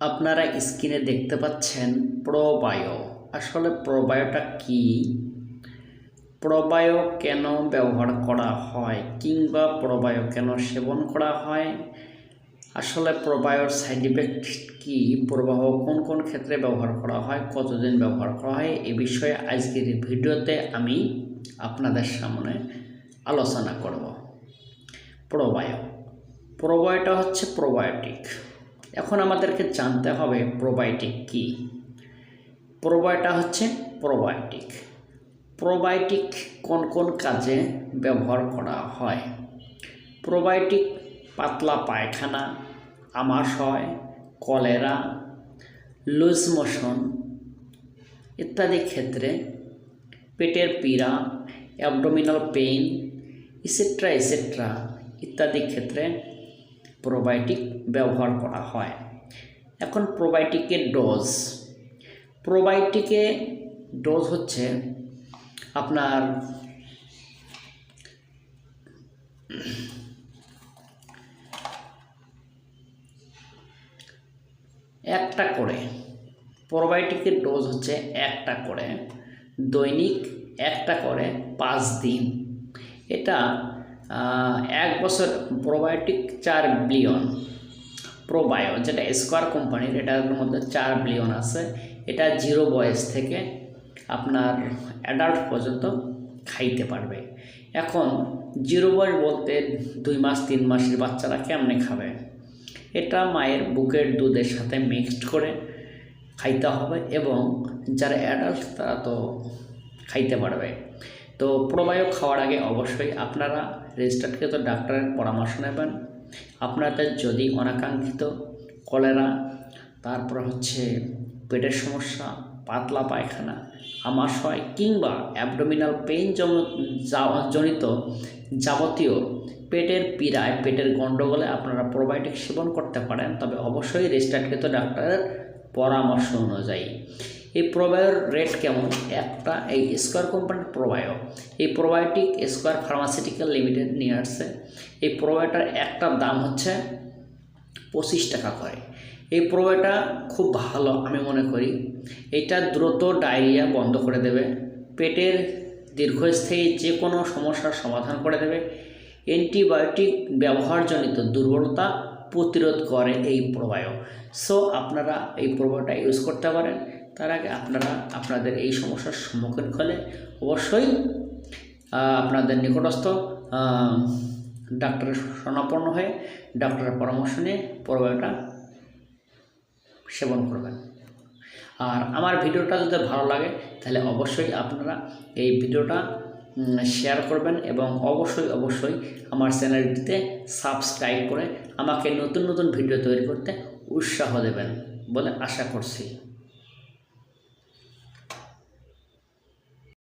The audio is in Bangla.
আপনারা স্ক্রিনে দেখতে পাচ্ছেন প্রবায়ো আসলে প্রবায়োটা কি? প্রবায়ো কেন ব্যবহার করা হয় কিংবা প্রবায়ো কেন সেবন করা হয়? আসলে প্রবায়োর সাইড ইফেক্ট কী? প্রবাহ কোন কোন ক্ষেত্রে ব্যবহার করা হয়? কতদিন ব্যবহার করা হয়? এ বিষয়ে আজকের ভিডিওতে আমি আপনাদের সামনে আলোচনা করব। প্রবায়ো প্রোবায়োটা হচ্ছে প্রোবায়োটিক। এখন আমাদেরকে জানতে হবে প্রোবায়োটিক কি? প্রোবায়োটা হচ্ছে প্রোবায়োটিক প্রোবায়োটিক কোন কোন কাজে ব্যবহার করা হয়? প্রোবায়োটিক পাতলা পায়খানা, আমাশয়, কলেরা লুজ মোশন ইত্যাদি ক্ষেত্রে পেটের পীড়া অ্যাবডোমিনাল পেইন ইসেট্রা ইসেট্রা ইত্যাদি ক্ষেত্রে প্রোবায়োটিক ব্যবহার করা হয়। এখন প্রোবায়োটিকের ডোজ প্রোবায়োটিকে ডোজ হচ্ছে আপনার একটা করে। প্রোবায়োটিকের ডোজ হচ্ছে একটা করে। দৈনিক একটা করে পাঁচ দিন। এটা এক বছর প্রোবায়োটিক চার বিলিয়ন প্রোবায়ো যেটা স্কোয়ার কোম্পানির এটার মধ্যে চার বিলিয়ন আছে। এটা জিরো বয়স থেকে আপনার অ্যাডাল্ট পর্যন্ত খাইতে পারবে। এখন জিরো বয়স বলতে দুই মাস, তিন মাসের বাচ্চারা কেমনে খাবে? এটা মায়ের বুকের দুধের সাথে মিক্সড করে খাইতে হবে এবং যারা অ্যাডাল্ট তারা তো খাইতে পারবে। তো প্রবায়ো খাওয়ার আগে অবশ্যই আপনারা রেজিস্টার্ডকৃত ডাক্তারের পরামর্শ নেবেন। আপনাদের যদি অনাকাঙ্ক্ষিত কলেরা, তারপর হচ্ছে পেটের সমস্যা, পাতলা পায়খানা, আমাশয় কিংবা অ্যাবডোমিনাল পেইন জনিত যাবতীয় পেটের পীড়ায়, পেটের গণ্ডগোলে আপনারা প্রোবায়োটিক সেবন করতে পারেন। তবে অবশ্যই রেজিস্টার্ডকৃত ডাক্তারের পরামর্শ অনুযায়ী। এই প্রবায়োর রেট কেমন? একটা এই স্কোয়ার কোম্পানির প্রবায়ো এই প্রোবায়োটিক স্কোয়ার ফার্মাসিউটিক্যাল লিমিটেড নিয়ে আসছে। এই প্রোবায়োটার একটার দাম হচ্ছে পঁচিশ টাকা করে। এই প্রোবায়োটা খুব ভালো, আমি মনে করি। এটা দ্রুত ডায়রিয়া বন্ধ করে দেবে। পেটের দীর্ঘস্থায়ী যে কোনো সমস্যার সমাধান করে দেবে। অ্যান্টিবায়োটিক ব্যবহারজনিত দুর্বলতা প্রতিরোধ করে এই প্রবায়ো সো আপনারা এই প্রবাহটা ইউজ করতে পারেন। তার আগে আপনারা, আপনাদের এই সমস্যার সম্মুখীন হলে অবশ্যই আপনাদের নিকটস্থ ডাক্তারের শরণাপন্ন হয়ে ডাক্তারের পরামর্শ নিয়ে প্রবাহটা সেবন করবেন। আর আমার ভিডিওটা যদি ভালো লাগে, তাহলে অবশ্যই আপনারা এই ভিডিওটা শেয়ার করবেন এবং অবশ্যই অবশ্যই আমার চ্যানেলটিতে সাবস্ক্রাইব করে আমাকে নতুন নতুন ভিডিও তৈরি করতে উৎসাহ দেবেন বলে আশা করছি।